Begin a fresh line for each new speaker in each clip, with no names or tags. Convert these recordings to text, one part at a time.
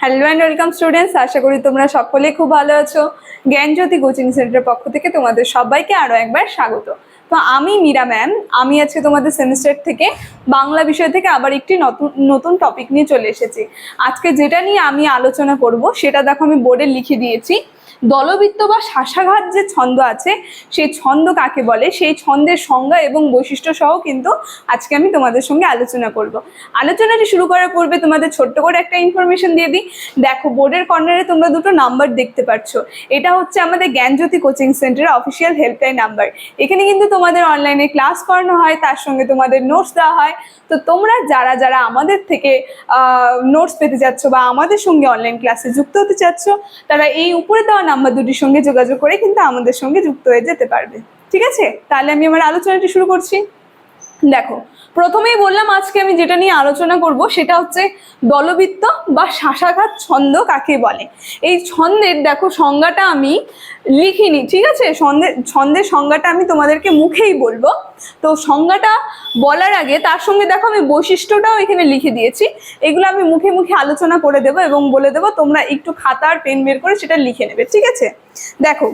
Hello and welcome students আশা করি তোমরা সকলে খুব ভালো আছো। জ্ঞানজ্যোতি কোচিং সেন্টারের পক্ষ থেকে তোমাদের সবাইকে আরও একবার স্বাগত। তো আমি মীরা ম্যাম আমি আজকে তোমাদের সেমিস্টার থেকে বাংলা বিষয় থেকে আবার একটি নতুন নতুন টপিক নিয়ে চলে এসেছি। আজকে যেটা নিয়ে আমি আলোচনা করব, সেটা দেখো আমি বোর্ডে লিখে দিয়েছি। দলবৃত্ত বা শাসাঘাত যে ছন্দ আছে, সেই ছন্দ কাকে বলে? সেই ছন্দের সংজ্ঞা এবং বৈশিষ্ট্য সহ কিন্তু আজকে আমি তোমাদের সঙ্গে আলোচনা করব। আলোচনাটি শুরু করার পূর্বে তোমাদের ছোট্ট করে একটা ইনফরমেশন দিয়ে দিই। দেখো, বোর্ডের কর্নারে তোমরা দুটো নাম্বার দেখতে পাচ্ছ। এটা হচ্ছে আমাদের জ্ঞানজ্যোতি কোচিং সেন্টারের অফিসিয়াল হেল্পলাইন নাম্বার এখানে কিন্তু তোমাদের অনলাইনে ক্লাস করানো হয়, তার সঙ্গে তোমাদের নোটস দেওয়া হয়। তো তোমরা যারা যারা আমাদের থেকে নোটস পেতে যাচ্ছ বা আমাদের সঙ্গে অনলাইন ক্লাসে যুক্ত হতে চাচ্ছ, তারা এই উপরে দেওয়া নাম্বার দুটির সঙ্গে যোগাযোগ করে কিন্তু আমাদের সঙ্গে যুক্ত হয়ে যেতে পারবে। ঠিক আছে? তাহলে আমি আমার আলোচনাটি শুরু করছি। দেখো, প্রথমেই বললাম আজকে আমি যেটা নিয়ে আলোচনা করব সেটা হচ্ছে দলবৃত্ত বা শাসাঘাত ছন্দ কাকে বলে? এই ছন্দের দেখো সংজ্ঞাটা আমি লিখিনি, ঠিক আছে? ছন্দের ছন্দের সংজ্ঞাটা আমি তোমাদেরকে মুখেই বলব। তো সংজ্ঞাটা বলার আগে তার সঙ্গে দেখো আমি বৈশিষ্ট্যটাও এখানে লিখে দিয়েছি। এগুলো আমি মুখে মুখে আলোচনা করে দেবো এবং বলে দেবো, তোমরা একটু খাতা আর পেন বের করে সেটা লিখে নেবে, ঠিক আছে? দেখো,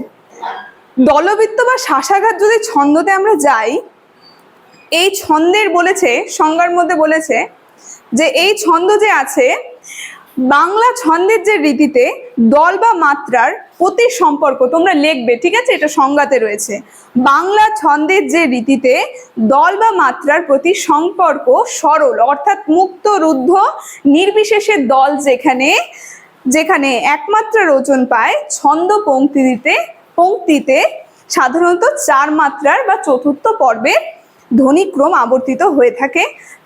দলবৃত্ত বা শাসাঘাত যদি ছন্দতে আমরা যাই এই ছন্দের বলেছে, সংজ্ঞার মধ্যে বলেছে যে এই ছন্দ যে আছে, বাংলা ছন্দের যে রীতিতে দল বা মাত্রার প্রতি সম্পর্ক, তোমরা লিখবে, ঠিক আছে? এটা সংজ্ঞাতে রয়েছে। বাংলা ছন্দের যে রীতিতে দল বা মাত্রার প্রতি সম্পর্ক সরল, অর্থাৎ মুক্ত, রুদ্ধ, নির্বিশেষে দল যেখানে যেখানে একমাত্রা রোচন পায়, ছন্দ পংক্তিতে পংক্তিতে সাধারণত চার মাত্রার বা চতুর্থ পর্বের ধ্বনিক্রম আবর্তিত হয়ে থাকে।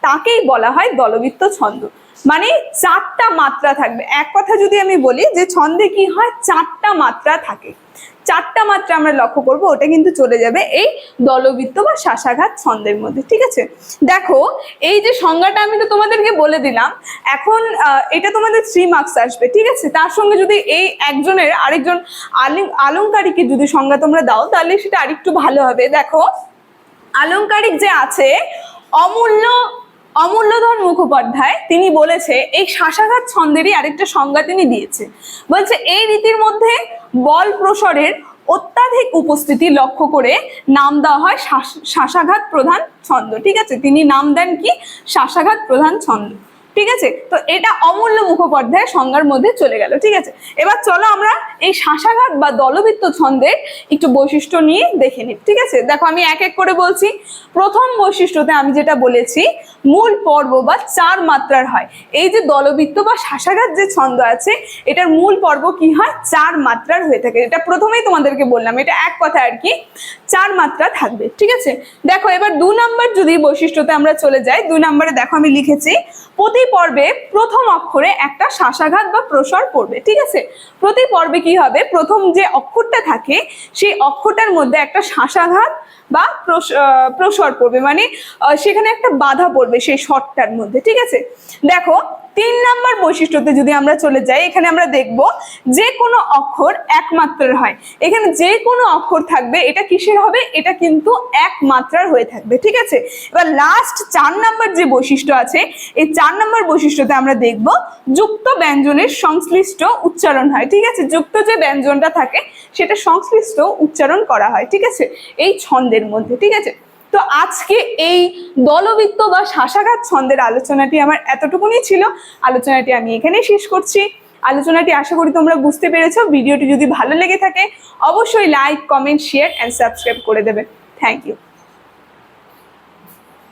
তাকেই বলা হয় দলবৃত্ত ছন্দ। মানে চারটা মাত্রা থাকবে। এক কথা যদি আমি বলি যে ছন্দে কি হয়? চারটা মাত্রা থাকে। চারটা মাত্রা আমরা লক্ষ্য করব, ওটা কিন্তু চলে যাবে এই দলবৃত্ত বা শাসাঘাত ছন্দের মধ্যে, ঠিক আছে? দেখো, এই যে সংজ্ঞাটা আমি তো তোমাদেরকে বলে দিলাম, এখন এটা তোমাদের থ্রি মার্কস আসবে, ঠিক আছে? তার সঙ্গে যদি এই একজনের আরেকজন আলিং আলংকারিকে যদি সংজ্ঞা তোমরা দাও, তাহলে সেটা আরেকটু ভালো হবে। দেখো আলংকারিক যে আছে, অমূল্য অমূল্যধর মুখোপাধ্যায়, তিনি বলেছে, এই শাসাঘাত ছন্দেরই আরেকটা সংজ্ঞা তিনি দিয়েছে। বলছে, এই রীতির মধ্যে বল প্রসরের অত্যাধিক উপস্থিতি লক্ষ্য করে নাম দেওয়া হয় শাস- শাসাঘাত প্রধান ছন্দ। ঠিক আছে? তিনি নাম দেন কি? শাসাঘাত প্রধান ছন্দ। ঠিক আছে? তো এটা অমূল্য মুখোপাধ্যায়ের সংজ্ঞার মধ্যে চলে গেল, ঠিক আছে? এবার চলো আমরা এই শাসাঘাত বা দলবৃত্ত ছন্দের একটু বৈশিষ্ট্য নিয়ে দেখে নিই, ঠিক আছে? দেখো, আমি এক এক করে বলছি। প্রথম বৈশিষ্ট্যতে আমি যেটা বলেছি, মূল পর্ব বা চার মাত্রার হয়। এই যে দলবৃত্ত বা শাসাঘাত যে ছন্দ আছে, এটার মূল পর্ব কি হয়? চার মাত্রার হয়ে থাকে। এটা প্রথমেই তোমাদেরকে বললাম, এটা এক কথা আর কি, চার মাত্রা থাকবে, ঠিক আছে? দেখো, এবার দু নাম্বার যদি বৈশিষ্ট্যতে আমরা চলে যাই দুই নম্বরে দেখো আমি লিখেছি, প্রতি পর্বে প্রথম অক্ষরে একটা শ্বাসাঘাত বা প্রসর পড়বে, ঠিক আছে? প্রতি পর্বে কি হবে? প্রথম যে অক্ষরটা থাকে, সেই অক্ষরটার মধ্যে একটা শ্বাসাঘাত বা প্রসর পড়বে। মানে সেখানে একটা বাধা পড়বে সেই শর্টটার মধ্যে, ঠিক আছে? দেখো তিন নাম্বার বৈশিষ্ট্যতে যদি আমরা চলে যাই, এখানে আমরা দেখব যে কোনো অক্ষর এক মাত্রার হয়। এখানে যে কোনো অক্ষর থাকবে, এটা কিসের হবে? এটা কিন্তু একমাত্রার হয়ে থাকবে, ঠিক আছে? এবার লাস্ট চার নাম্বার যে বৈশিষ্ট্য আছে, এই চার নাম্বার বৈশিষ্ট্যতে আমরা দেখব যুক্ত ব্যঞ্জনের সংশ্লিষ্ট উচ্চারণ হয়, ঠিক আছে? যুক্ত যে ব্যঞ্জনটা থাকে, সেটা সংশ্লিষ্ট উচ্চারণ করা হয়, ঠিক আছে? এই ছন্দের মধ্যে, ঠিক আছে? তো আজকে এই দলবিত্ত বা শাসাঘাত ছন্দের আলোচনাটি আমার এতটুকুনি ছিল। আলোচনাটি আমি এখানেই শেষ করছি। আলোচনাটি আশা করি তোমরা বুঝতে পেরেছ। ভিডিওটি যদি ভালো লেগে থাকে, অবশ্যই like comment share and subscribe করে দেবে। Thank you